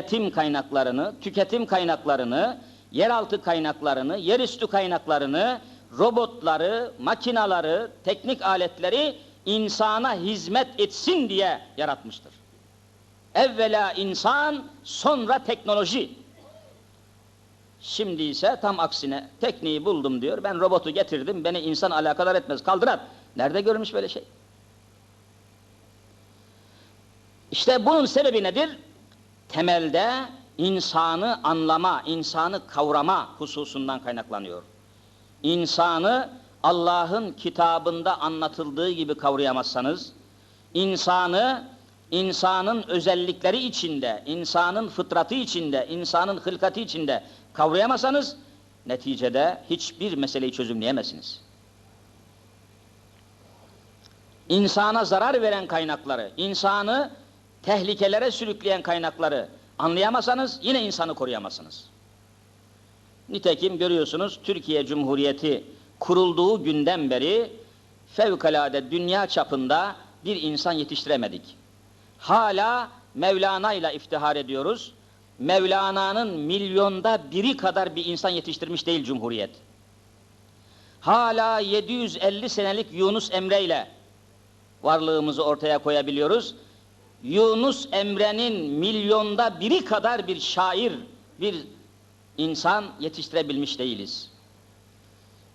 üretim kaynaklarını, tüketim kaynaklarını, yeraltı kaynaklarını, yerüstü kaynaklarını, robotları, makinaları, teknik aletleri insana hizmet etsin diye yaratmıştır. Evvela insan, sonra teknoloji. Şimdi ise tam aksine tekniği buldum diyor. Ben robotu getirdim, beni insan alakadar etmez, kaldırar. Nerede görmüş böyle şey? İşte bunun sebebi nedir? Temelde insanı anlama, insanı kavrama hususundan kaynaklanıyor. İnsanı Allah'ın kitabında anlatıldığı gibi kavrayamazsanız, insanı insanın özellikleri içinde, insanın fıtratı içinde, insanın hılkatı içinde kavrayamazsanız, neticede hiçbir meseleyi çözümleyemezsiniz. İnsana zarar veren kaynakları, insanı tehlikelere sürükleyen kaynakları anlayamazsanız yine insanı koruyamazsınız. Nitekim görüyorsunuz Türkiye Cumhuriyeti kurulduğu günden beri fevkalade dünya çapında bir insan yetiştiremedik. Hala Mevlana ile iftihar ediyoruz. Mevlana'nın milyonda biri kadar bir insan yetiştirmiş değil Cumhuriyet. Hala 750 senelik Yunus Emre ile varlığımızı ortaya koyabiliyoruz. Yunus Emre'nin milyonda biri kadar bir şair, bir insan yetiştirebilmiş değiliz.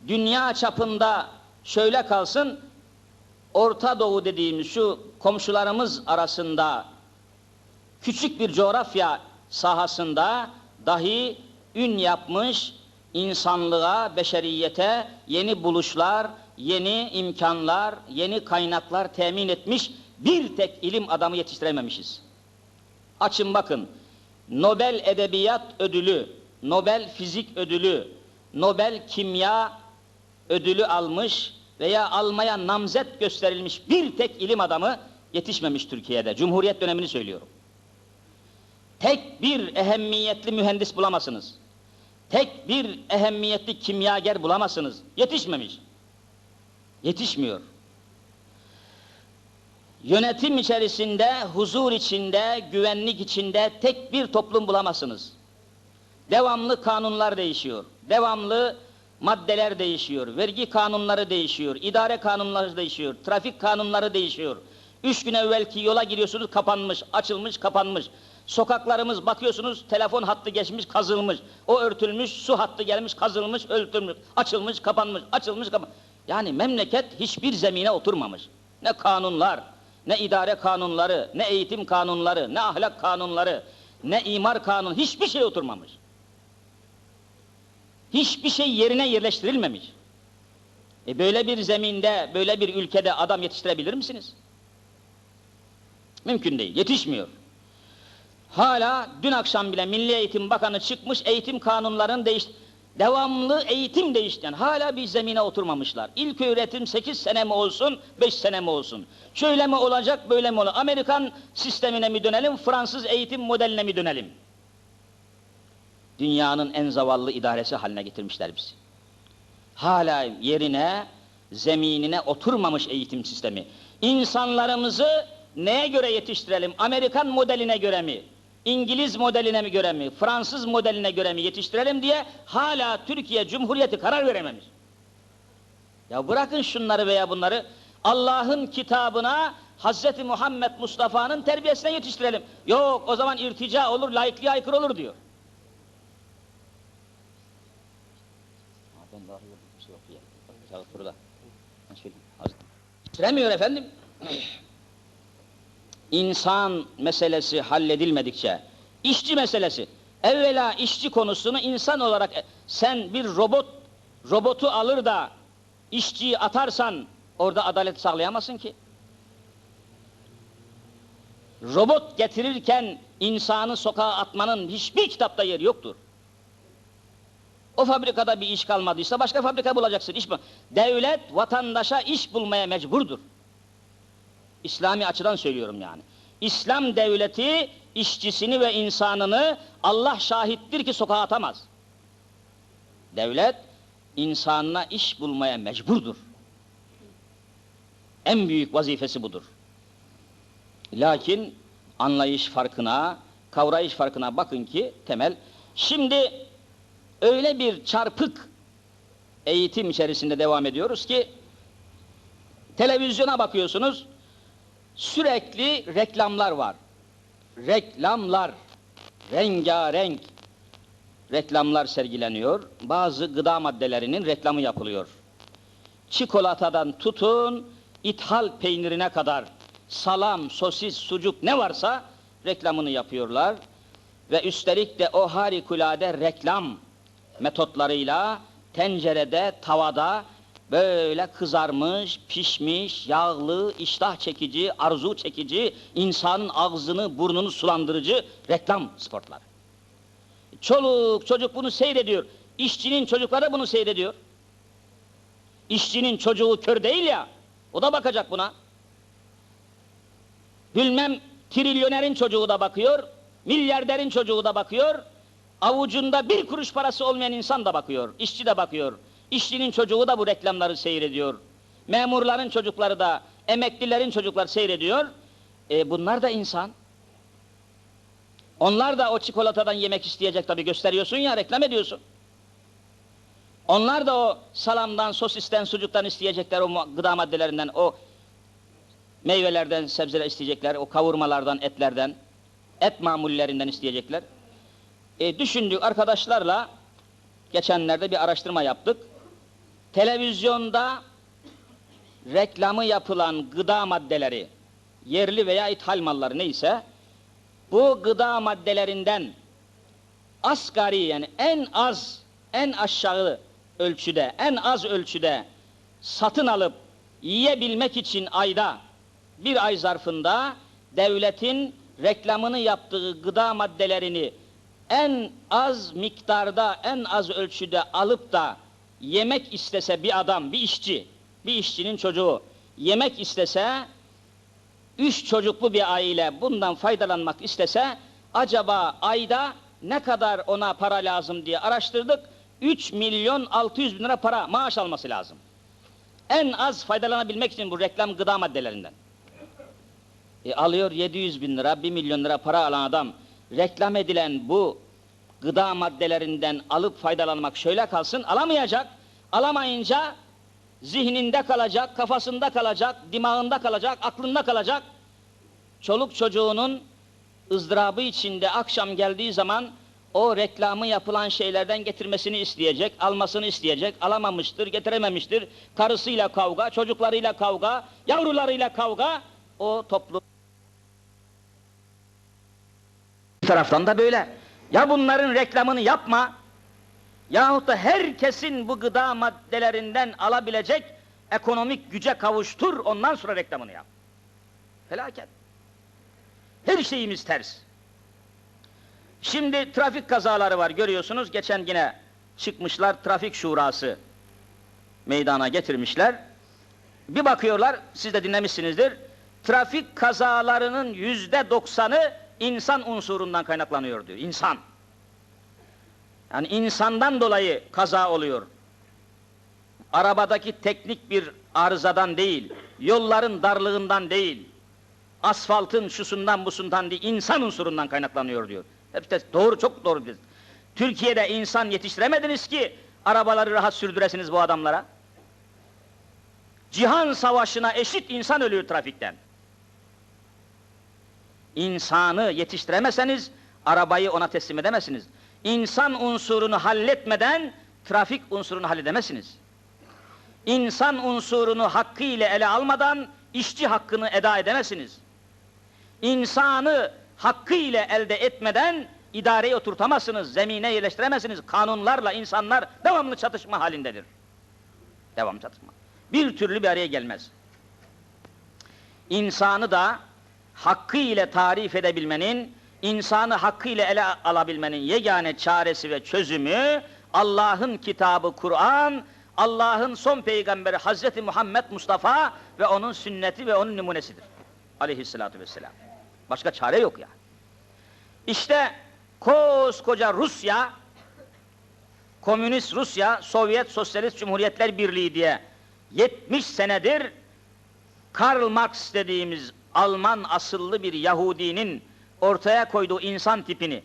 Dünya çapında şöyle kalsın, Orta Doğu dediğimiz şu komşularımız arasında küçük bir coğrafya sahasında dahi ün yapmış, insanlığa, beşeriyete yeni buluşlar, yeni imkanlar, yeni kaynaklar temin etmiş bir tek ilim adamı yetiştirememişiz. Açın bakın, Nobel Edebiyat Ödülü, Nobel Fizik Ödülü, Nobel Kimya Ödülü almış veya almaya namzet gösterilmiş bir tek ilim adamı yetişmemiş Türkiye'de. Cumhuriyet dönemini söylüyorum. Tek bir ehemmiyetli mühendis bulamazsınız. Tek bir ehemmiyetli kimyager bulamazsınız. Yetişmemiş. Yetişmiyor. Yönetim içerisinde, huzur içinde, güvenlik içinde tek bir toplum bulamazsınız. Devamlı kanunlar değişiyor. Devamlı maddeler değişiyor. Vergi kanunları değişiyor. idare kanunları değişiyor. Trafik kanunları değişiyor. Üç gün evvelki yola giriyorsunuz kapanmış, açılmış, kapanmış. Sokaklarımız bakıyorsunuz telefon hattı geçmiş, kazılmış. O örtülmüş, su hattı gelmiş, kazılmış, örtülmüş, açılmış, kapanmış, açılmış, kapanmış. Yani memleket hiçbir zemine oturmamış. Ne kanunlar, ne idare kanunları, ne eğitim kanunları, ne ahlak kanunları, ne imar kanunu, hiçbir şey oturmamış. Hiçbir şey yerine yerleştirilmemiş. E böyle bir zeminde, böyle bir ülkede adam yetiştirebilir misiniz? Mümkün değil, yetişmiyor. Hala dün akşam bile Milli Eğitim Bakanı çıkmış, eğitim kanunlarını değiş devamlı eğitim değiştiren hala bir zemine oturmamışlar. İlk öğretim 8 sene mi olsun, 5 sene mi olsun? Şöyle mi olacak, böyle mi olacak? Amerikan sistemine mi dönelim, Fransız eğitim modeline mi dönelim? Dünyanın en zavallı idaresi haline getirmişler bizi. Hala yerine, zeminine oturmamış eğitim sistemi. İnsanlarımızı neye göre yetiştirelim? Amerikan modeline göre mi? İngiliz modeline mi göre mi, Fransız modeline göre mi yetiştirelim diye hala Türkiye Cumhuriyeti karar verememiş. Ya bırakın şunları veya bunları Allah'ın kitabına Hazreti Muhammed Mustafa'nın terbiyesine yetiştirelim. Yok o zaman irtica olur, laikliğe aykırı olur diyor. Ben daha yok ya. Kağıt burada. Ben söyleyeyim. Yetiştiremiyor efendim insan meselesi halledilmedikçe, işçi meselesi, evvela işçi konusunu insan olarak e, sen bir robot, robotu alır da işçiyi atarsan orada adalet sağlayamazsın ki. Robot getirirken insanı sokağa atmanın hiçbir kitapta yeri yoktur. O fabrikada bir iş kalmadıysa başka fabrika bulacaksın. İş bu. Devlet vatandaşa iş bulmaya mecburdur. İslami açıdan söylüyorum yani. İslam devleti işçisini ve insanını Allah şahittir ki sokağa atamaz. Devlet insanına iş bulmaya mecburdur. En büyük vazifesi budur. Lakin anlayış farkına, kavrayış farkına bakın ki temel. Şimdi öyle bir çarpık eğitim içerisinde devam ediyoruz ki televizyona bakıyorsunuz sürekli reklamlar var. Reklamlar rengarenk reklamlar sergileniyor. Bazı gıda maddelerinin reklamı yapılıyor. Çikolatadan tutun ithal peynirine kadar salam, sosis, sucuk ne varsa reklamını yapıyorlar. Ve üstelik de o harikulade reklam metotlarıyla tencerede, tavada böyle kızarmış, pişmiş, yağlı, iştah çekici, arzu çekici, insanın ağzını, burnunu sulandırıcı reklam sportları. Çoluk çocuk bunu seyrediyor. İşçinin çocukları bunu seyrediyor. İşçinin çocuğu kör değil ya, o da bakacak buna. Bilmem trilyonerin çocuğu da bakıyor, milyarderin çocuğu da bakıyor, avucunda bir kuruş parası olmayan insan da bakıyor, işçi de bakıyor. İşçinin çocuğu da bu reklamları seyrediyor. Memurların çocukları da, emeklilerin çocukları seyrediyor. E, bunlar da insan. Onlar da o çikolatadan yemek isteyecek tabii gösteriyorsun ya, reklam ediyorsun. Onlar da o salamdan, sosisten, sucuktan isteyecekler o gıda maddelerinden, o meyvelerden, sebzeler isteyecekler, o kavurmalardan, etlerden, et mamullerinden isteyecekler. E, düşündük arkadaşlarla, geçenlerde bir araştırma yaptık. Televizyonda reklamı yapılan gıda maddeleri, yerli veya ithal malları neyse, bu gıda maddelerinden asgari yani en az, en aşağı ölçüde, en az ölçüde satın alıp yiyebilmek için ayda, bir ay zarfında devletin reklamını yaptığı gıda maddelerini en az miktarda, en az ölçüde alıp da yemek istese bir adam, bir işçi, bir işçinin çocuğu yemek istese, üç çocuklu bir aile bundan faydalanmak istese, acaba ayda ne kadar ona para lazım diye araştırdık. 3 milyon 600 bin lira para maaş alması lazım. En az faydalanabilmek için bu reklam gıda maddelerinden. E, alıyor 700 bin lira, 1 milyon lira para alan adam, reklam edilen bu gıda maddelerinden alıp faydalanmak şöyle kalsın, alamayacak. Alamayınca zihninde kalacak, kafasında kalacak, dimağında kalacak, aklında kalacak. Çoluk çocuğunun ızdırabı içinde akşam geldiği zaman o reklamı yapılan şeylerden getirmesini isteyecek, almasını isteyecek, alamamıştır, getirememiştir. Karısıyla kavga, çocuklarıyla kavga, yavrularıyla kavga, o toplum Bir taraftan da böyle. Ya bunların reklamını yapma, yahut da herkesin bu gıda maddelerinden alabilecek ekonomik güce kavuştur, ondan sonra reklamını yap. Felaket. Her şeyimiz ters. Şimdi trafik kazaları var görüyorsunuz. Geçen yine çıkmışlar trafik şurası meydana getirmişler. Bir bakıyorlar, siz de dinlemişsinizdir. Trafik kazalarının yüzde doksanı insan unsurundan kaynaklanıyor diyor. İnsan. Yani insandan dolayı kaza oluyor. Arabadaki teknik bir arızadan değil, yolların darlığından değil, asfaltın şusundan busundan değil, insan unsurundan kaynaklanıyor diyor. Hepsi de doğru, çok doğru diyor. Türkiye'de insan yetiştiremediniz ki arabaları rahat sürdüresiniz bu adamlara. Cihan savaşına eşit insan ölüyor trafikten. İnsanı yetiştiremezseniz arabayı ona teslim edemezsiniz. İnsan unsurunu halletmeden trafik unsurunu halledemezsiniz. İnsan unsurunu hakkıyla ele almadan işçi hakkını eda edemezsiniz. İnsanı hakkıyla elde etmeden idareyi oturtamazsınız, zemine yerleştiremezsiniz. Kanunlarla insanlar devamlı çatışma halindedir. Devam çatışma. Bir türlü bir araya gelmez. İnsanı da hakkı ile tarif edebilmenin, insanı hakkı ile ele alabilmenin yegane çaresi ve çözümü Allah'ın kitabı Kur'an, Allah'ın son peygamberi Hazreti Muhammed Mustafa ve onun sünneti ve onun numunesidir. Aleyhissalatu vesselam. Başka çare yok ya. İşte koskoca Rusya, Komünist Rusya, Sovyet Sosyalist Cumhuriyetler Birliği diye 70 senedir Karl Marx dediğimiz Alman asıllı bir Yahudinin ortaya koyduğu insan tipini